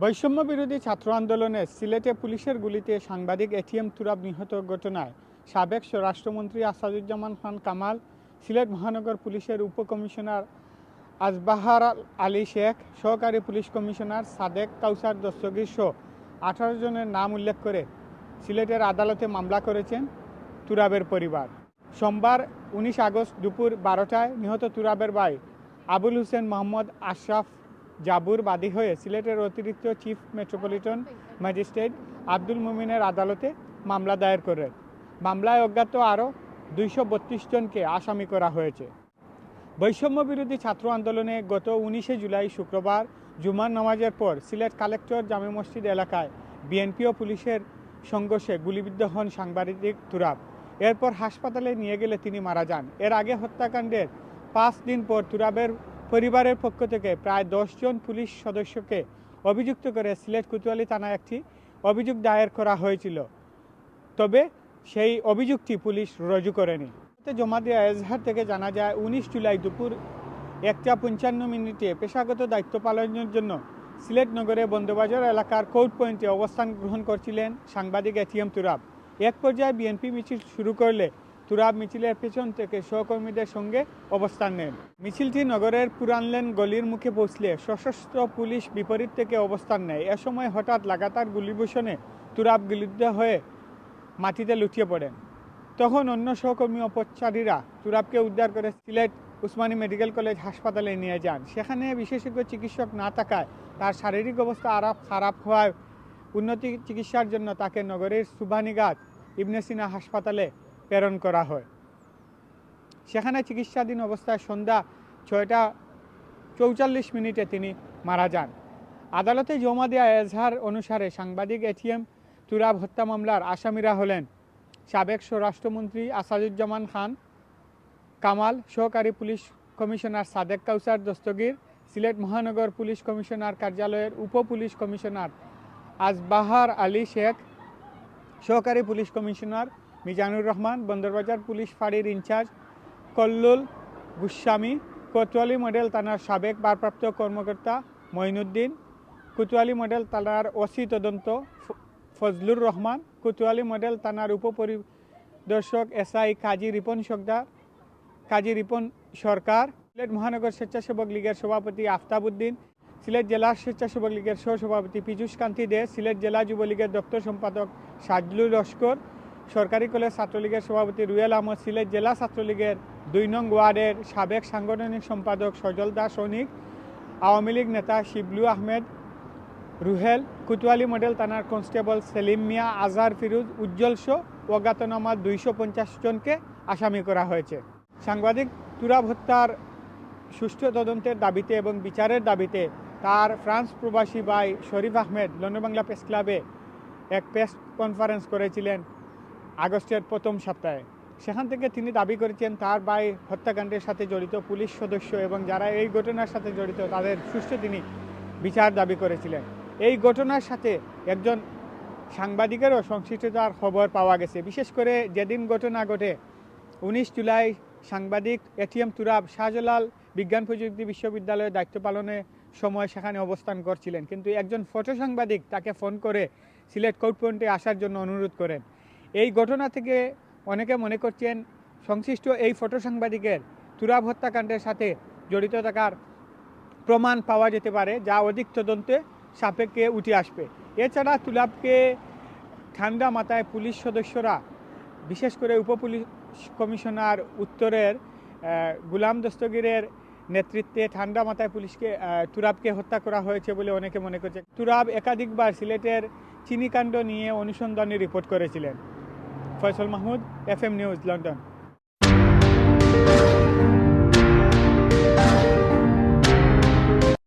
বৈষম্য বিরোধী ছাত্র আন্দোলনে সিলেটে পুলিশের গুলিতে সাংবাদিক এটিএম তুরাব নিহত ঘটনায় সাবেক স্বরাষ্ট্রমন্ত্রী আসাদুজ্জামান খান কামাল, সিলেট মহানগর পুলিশের উপকমিশনার আজবাহার আলী শেখ, সহকারী পুলিশ কমিশনার সাদেক কাউসার দস্তগীর সহ আঠারো জনের নাম উল্লেখ করে সিলেটের আদালতে মামলা করেছেন তুরাবের পরিবার। সোমবার উনিশ আগস্ট দুপুর বারোটায় নিহত তুরাবের ভাই আবুল হোসেন মোহাম্মদ আশরাফ জাবুর বাদী হয়ে সিলেটের অতিরিক্ত চিফ মেট্রোপলিটন ম্যাজিস্ট্রেট আব্দুল মুমিনের আদালতে মামলা দায়ের করে। মামলায় অজ্ঞাত আরও দুইশো বত্রিশ জনকে আসামি করা হয়েছে। বৈষম্য বিরোধী ছাত্র আন্দোলনে গত উনিশে জুলাই শুক্রবার জুমার নামাজের পর সিলেট কালেক্টর জামে মসজিদ এলাকায় বিএনপি ও পুলিশের সংঘর্ষে গুলিবিদ্ধ হন সাংবাদিক তুরাব। এরপর হাসপাতালে নিয়ে গেলে তিনি মারা যান। এর আগে হত্যাকাণ্ডের পাঁচ দিন পর তুরাবের পরিবারের পক্ষ থেকে প্রায় দশজন পুলিশ সদস্যকে অভিযুক্ত করে সিলেট কুতুয়ালি থানায় একটি অভিযোগ দায়ের করা হয়েছিল। তবে সেই অভিযোগটি পুলিশ রজু করেনি। জমা দেওয়া এজহার থেকে জানা যায়, উনিশ জুলাই দুপুর একটা পঞ্চান্ন মিনিটে পেশাগত দায়িত্ব পালনের জন্য সিলেট নগরে বন্দবাজার এলাকার কোর্ট পয়েন্টে অবস্থান গ্রহণ করছিলেন সাংবাদিক এটিএম তুরাব। এক পর্যায়ে বিএনপি মিছিল শুরু করলে তুরাব মিছিলের পেছন থেকে সহকর্মীদের সঙ্গে অবস্থান নেন। মিছিলটি নগরের পুরানলেন গলির মুখে পৌঁছলে সশস্ত্র পুলিশ বিপরীত থেকে অবস্থান নেয়। এ সময় হঠাৎ লাগাতার গুলিবর্ষণে তুরাব গিলিদ্ধ হয়ে মাটিতে লুটিয়ে পড়েন। তখন অন্য সহকর্মী অপচারীরা তুরাবকে উদ্ধার করে সিলেট উসমানী মেডিকেল কলেজ হাসপাতালে নিয়ে যান। সেখানে বিশেষজ্ঞ চিকিৎসক না থাকায় তার শারীরিক অবস্থা আরও খারাপ হওয়ায় উন্নতি চিকিৎসার জন্য তাকে নগরের সুবানীঘাট ইবনে সিনা হাসপাতালে প্রেরণ করা হয়। সেখানে চিকিৎসাধীন অবস্থায় সন্ধ্যা ছয়টা চৌচল্লিশ মিনিটে তিনি মারা যান। আদালতে জমা দেওয়া এজহার অনুসারে সাংবাদিক এটিএম তুরাব হত্যা মামলার আসামিরা হলেন সাবেক স্বরাষ্ট্রমন্ত্রী আসাদুজ্জামান খান, কামাল সহকারী পুলিশ কমিশনার সাদেক কাউসার দস্তগীর, সিলেট মহানগর পুলিশ কমিশনার কার্যালয়ের উপ পুলিশ কমিশনার আজবাহার আলী শেখ সহকারী police commissioner Mizanur Rahman, Bandarbazar police ফাঁড়ির in charge, Kallol Goswami, Kotwali model থানার সাবেক ভারপ্রাপ্ত কর্মকর্তা মঈনুদ্দিন, কোতোয়ালি মডেল থানার ওসি তদন্ত ফজলুর রহমান, কোতোয়ালি মডেল থানার উপপরিদর্শক এসআই কাজী রিপন সর্দার কাজী রিপন সরকার, সিলেট মহানগর স্বেচ্ছাসেবক লীগের সভাপতি আফতাবউদ্দিন সিলেট জেলা স্বেচ্ছাসেবক লীগের সহসভাপতি পীযূষ কান্তি দে, সিলেট জেলা যুবলীগের দপ্তর সম্পাদক সাজলুল লস্কর সরকারি কলেজ ছাত্রলীগের সভাপতি রুয়েল আহমদ সিলেট জেলা ছাত্রলীগের দুই নং ওয়ার্ডের সাবেক সাংগঠনিক সম্পাদক সজল দাস সৈনিক আওয়ামী লীগ নেতা শিবলু আহমেদ, রুহেল কুতুয়ালি মডেল থানার কনস্টেবল সেলিম মিয়া, আজহার ফিরুজ, উজ্জ্বল শো অজ্ঞাতনামা দুইশো পঞ্চাশ জনকে আসামি করা হয়েছে। সাংবাদিক তুরাব হত্যার সুষ্ঠু তদন্তের দাবিতে এবং বিচারের দাবিতে তার ফ্রান্স প্রবাসী ভাই শরীফ আহমেদ, লন্ডন বাংলা প্রেস ক্লাবে এক প্রেস কনফারেন্স করেছিলেন। আগস্টের প্রথম সপ্তাহে। সেখান থেকে তিনি দাবি করেছেন, তার ভাই হত্যাকাণ্ডের সাথে জড়িত পুলিশ সদস্য এবং যারা এই ঘটনার সাথে জড়িত, তাদের সুষ্ঠু তিনি বিচার দাবি করেছিলেন। এই ঘটনার সাথে একজন সাংবাদিকেরও সংশ্লিষ্টতার খবর পাওয়া গেছে। বিশেষ করে যেদিন ঘটনা ঘটে, উনিশ জুলাই সাংবাদিক এটিএম তুরাব শাহজালাল বিজ্ঞান প্রযুক্তি বিশ্ববিদ্যালয়ে দায়িত্ব পালনের সময় সেখানে অবস্থান করছিলেন। কিন্তু একজন ফটো সাংবাদিক তাকে ফোন করে সিলেট কোর্ট পয়েন্টে আসার জন্য অনুরোধ করেন। এই ঘটনা থেকে অনেকে মনে করছেন সংশ্লিষ্ট এই ফটো সাংবাদিকের তুরাব হত্যাকাণ্ডের সাথে জড়িত থাকার প্রমাণ পাওয়া যেতে পারে, যা অধিক তদন্তে সাপেক্ষে উঠে আসবে। এছাড়া তুলাবকে ঠান্ডা মাথায় পুলিশ সদস্যরা, বিশেষ করে উপপুলিশ কমিশনার উত্তরের গুলাম দস্তগীরের নেতৃত্বে ঠান্ডা মাথায় পুলিশকে তুরাবকে হত্যা করা হয়েছে বলে অনেকে মনে করছে। তুরাব একাধিকবার সিলেটের চিনিকাণ্ড নিয়ে অনুসন্ধানী রিপোর্ট করেছিলেন। Faisal Mahmud F M news London